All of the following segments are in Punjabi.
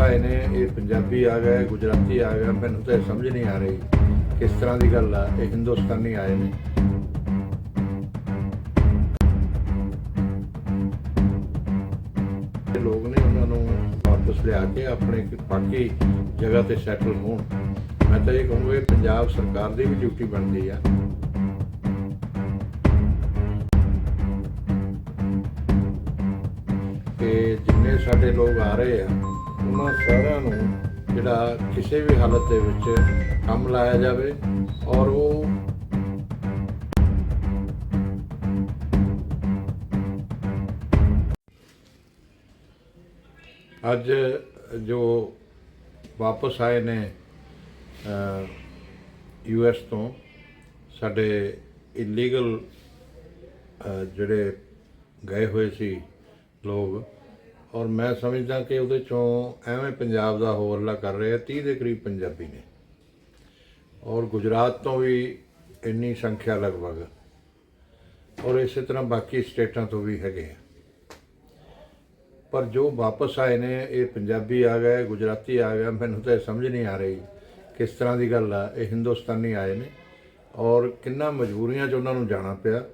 ਆਏ ਨੇ, ਇਹ ਪੰਜਾਬੀ ਆ ਗਏ ਗੁਜਰਾਤੀ ਆ ਗਏ ਮੈਨੂੰ ਤਾਂ ਇਹ ਸਮਝ ਨਹੀਂ ਆ ਰਹੀ ਕਿਸ ਤਰ੍ਹਾਂ ਦੀ ਗੱਲ ਆ, ਇਹ ਹਿੰਦੁਸਤਾਨੀ ਆਏ ਨੇ। ਲੋਕ ਨੇ ਉਹਨਾਂ ਨੂੰ ਵਾਪਸ ਲਿਆ ਕੇ ਆਪਣੇ ਇੱਕ ਬਾਕੀ ਜਗ੍ਹਾ ਤੇ ਸੈਟਲ ਹੋਣ। ਮੈਂ ਤਾਂ ਇਹ ਕਹੂੰਗਾ ਪੰਜਾਬ ਸਰਕਾਰ ਦੀ ਵੀ ਡਿਊਟੀ ਬਣਦੀ ਆ। ਕਿ ਜਿੰਨੇ ਸਾਡੇ ਲੋਕ ਆ ਰਹੇ ਆ ਉਹਨਾਂ ਸਾਰਿਆਂ ਨੂੰ ਜਿਹੜਾ ਕਿਸੇ ਵੀ ਹਾਲਤ ਦੇ ਵਿੱਚ ਕੰਮ ਲਾਇਆ ਜਾਵੇ ਔਰ ਉਹ ਅੱਜ ਜੋ ਵਾਪਸ ਆਏ ਨੇ ਯੂ ਐਸ ਤੋਂ ਸਾਡੇ ਇਲੀਗਲ ਜਿਹੜੇ ਗਏ ਹੋਏ ਸੀ ਲੋਕ ਔਰ ਮੈਂ ਸਮਝਦਾ ਕਿ ਉਹਦੇ ਚੋਂ ਐਵੇਂ ਪੰਜਾਬ ਦਾ ਹੋਰਲਾ ਕਰ ਰਹੇ ਆ 30 ਦੇ ਕਰੀਬ ਪੰਜਾਬੀ ਨੇ। ਔਰ ਗੁਜਰਾਤ ਤੋਂ ਵੀ ਇੰਨੀ ਸੰਖਿਆ ਲਗਭਗ। ਔਰ ਇਸੇ ਤਰ੍ਹਾਂ ਬਾਕੀ ਸਟੇਟਾਂ ਤੋਂ ਵੀ ਹੈਗੇ ਆ। ਪਰ ਜੋ ਵਾਪਸ ਆਏ ਨੇ, ਇਹ ਪੰਜਾਬੀ ਆ ਗਏ, ਗੁਜਰਾਤੀ ਆ ਗਿਆ, ਮੈਨੂੰ ਤਾਂ ਇਹ ਸਮਝ ਨਹੀਂ ਆ ਰਹੀ ਕਿਸ ਤਰ੍ਹਾਂ ਦੀ ਗੱਲ ਆ। ਇਹ ਹਿੰਦੁਸਤਾਨੀ ਆਏ ਨੇ। ਔਰ ਕਿੰਨਾ ਮਜਬੂਰੀਆਂ 'ਚ ਉਹਨਾਂ ਨੂੰ ਜਾਣਾ ਪਿਆ।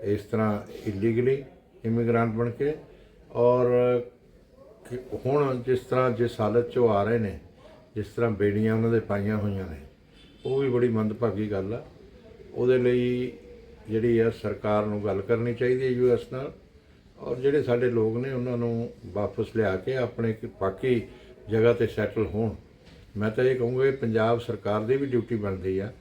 ਇਸ ਤਰ੍ਹਾਂ ਇਲੀਗਲੀ ਇਮੀਗ੍ਰੈਂਟ ਬਣ ਕੇ ਔਰ, ਕਿ, ਹੁਣ ਜਿਸ ਤਰ੍ਹਾਂ ਜਿਸ ਹਾਲਤ 'ਚ ਉਹ ਆ ਰਹੇ ਨੇ, ਜਿਸ ਤਰ੍ਹਾਂ ਬੇੜੀਆਂ ਉਹਨਾਂ ਦੇ ਪਾਈਆਂ ਹੋਈਆਂ ਨੇ, ਉਹ ਵੀ ਬੜੀ ਮੰਦਭਾਗੀ ਗੱਲ ਆ। ਉਹਦੇ ਲਈ ਜਿਹੜੀ ਆ ਸਰਕਾਰ ਨੂੰ ਗੱਲ ਕਰਨੀ ਚਾਹੀਦੀ ਹੈ ਯੂਐਸ ਨਾਲ। ਔਰ ਜਿਹੜੇ ਸਾਡੇ ਲੋਕ ਨੇ, ਉਹਨਾਂ ਨੂੰ ਵਾਪਸ ਲਿਆ ਕੇ ਆਪਣੇ ਬਾਕੀ ਜਗ੍ਹਾ ਤੇ ਸੈਟਲ ਹੋਣ। ਮੈਂ ਤਾਂ ਇਹ ਕਹੂੰਗਾ ਪੰਜਾਬ ਸਰਕਾਰ ਦੀ ਵੀ ਡਿਊਟੀ ਬਣਦੀ ਆ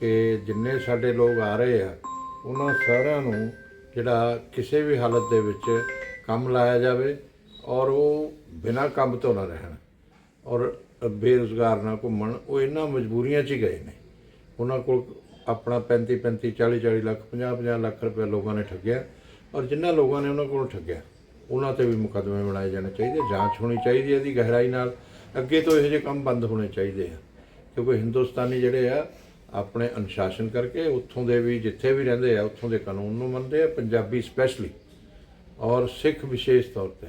ਕਿ ਜਿੰਨੇ ਸਾਡੇ ਲੋਕ ਆ ਰਹੇ ਆ, ਉਹਨਾਂ ਸਾਰਿਆਂ ਨੂੰ ਜਿਹੜਾ ਕਿਸੇ ਵੀ ਹਾਲਤ ਦੇ ਵਿੱਚ ਕੰਮ ਲਾਇਆ ਜਾਵੇ ਔਰ ਉਹ ਬਿਨਾਂ ਕੰਮ ਤੋਂ ਨਾ ਰਹਿਣ ਔਰ ਬੇਰੁਜ਼ਗਾਰ ਨਾ ਘੁੰਮਣ, ਉਹ ਇਹਨਾਂ ਮਜਬੂਰੀਆਂ 'ਚ ਹੀ ਗਏ ਨੇ। ਉਹਨਾਂ ਕੋਲ ਆਪਣਾ 35 35 40 40 ਲੱਖ 50 50 ਲੱਖ ਰੁਪਏ ਲੋਕਾਂ ਨੇ ਠੱਗਿਆ ਔਰ ਜਿਨ੍ਹਾਂ ਲੋਕਾਂ ਨੇ ਉਹਨਾਂ ਕੋਲੋਂ ਠੱਗਿਆ, ਉਹਨਾਂ ਤੇ ਵੀ ਮੁਕੱਦਮੇ ਬਣਾਏ ਜਾਣੇ ਚਾਹੀਦੇ, ਜਾਂਚ ਹੋਣੀ ਚਾਹੀਦੀ ਹੈ ਇਹਦੀ ਗਹਿਰਾਈ ਨਾਲ। ਅੱਗੇ ਤੋਂ ਇਹੋ ਜਿਹੇ ਕੰਮ ਬੰਦ ਹੋਣੇ ਚਾਹੀਦੇ ਆ, ਕਿਉਂਕਿ ਹਿੰਦੁਸਤਾਨੀ ਜਿਹੜੇ ਆ, ਆਪਣੇ ਅਨੁਸ਼ਾਸਨ ਕਰਕੇ ਉੱਥੋਂ ਦੇ ਵੀ ਜਿੱਥੇ ਵੀ ਰਹਿੰਦੇ ਆ, ਉੱਥੋਂ ਦੇ ਕਾਨੂੰਨ ਨੂੰ ਮੰਨਦੇ ਆ, ਪੰਜਾਬੀ ਸਪੈਸ਼ਲੀ ਔਰ ਸਿੱਖ ਵਿਸ਼ੇਸ਼ ਤੌਰ ਤੇ।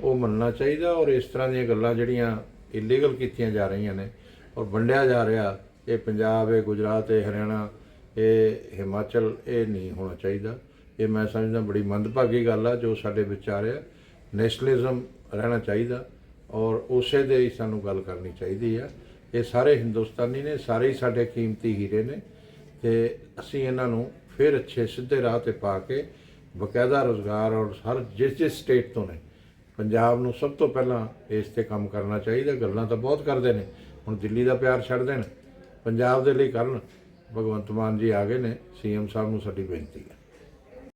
ਉਹ ਮੰਨਣਾ ਚਾਹੀਦਾ ਔਰ ਇਸ ਤਰ੍ਹਾਂ ਦੀਆਂ ਗੱਲਾਂ ਜਿਹੜੀਆਂ ਇਲੀਗਲ ਕੀਤੀਆਂ ਜਾ ਰਹੀਆਂ ਨੇ ਔਰ ਵੰਡਿਆ ਜਾ ਰਿਹਾ, ਇਹ ਪੰਜਾਬ, ਇਹ ਗੁਜਰਾਤ, ਇਹ ਹਰਿਆਣਾ, ਇਹ ਹਿਮਾਚਲ, ਇਹ ਨਹੀਂ ਹੋਣਾ ਚਾਹੀਦਾ। ਇਹ ਮੈਂ ਸਮਝਦਾ ਬੜੀ ਮੰਦਭਾਗੀ ਗੱਲ ਆ ਜੋ ਸਾਡੇ ਵਿੱਚ ਆ ਨੈਸ਼ਨਲਿਜ਼ਮ ਰਹਿਣਾ ਚਾਹੀਦਾ ਔਰ ਉਸੇ ਦੇ ਹੀ ਸਾਨੂੰ ਗੱਲ ਕਰਨੀ ਚਾਹੀਦੀ ਆ। ਇਹ ਸਾਰੇ ਹਿੰਦੁਸਤਾਨੀ ਨੇ, ਸਾਰੇ ਹੀ ਸਾਡੇ ਕੀਮਤੀ ਹੀਰੇ ਨੇ ਤੇ ਅਸੀਂ ਇਹਨਾਂ ਨੂੰ ਫਿਰ ਅੱਛੇ ਸਿੱਧੇ ਰਾਹ ਤੇ ਪਾ ਕੇ ਬਕਾਇਦਾ ਰੋਜ਼ਗਾਰ ਔਰ ਹਰ ਜਿਸ ਜਿਸ ਸਟੇਟ ਤੋਂ ਨੇ, ਪੰਜਾਬ ਨੂੰ ਸਭ ਤੋਂ ਪਹਿਲਾਂ ਇਸ ਤੇ ਕੰਮ ਕਰਨਾ ਚਾਹੀਦਾ, ਗੱਲਾਂ ਤਾਂ ਬਹੁਤ ਕਰਦੇ ਨੇ, ਹੁਣ ਦਿੱਲੀ ਦਾ ਪਿਆਰ ਛੱਡ ਦੇਣ, ਪੰਜਾਬ ਦੇ ਲਈ ਕਰਨ, ਭਗਵੰਤ ਮਾਨ ਜੀ ਆ ਗਏ ਨੇ ਸੀਐਮ ਸਾਹਿਬ ਨੂੰ ਸਾਡੀ ਬੇਨਤੀ ਹੈ।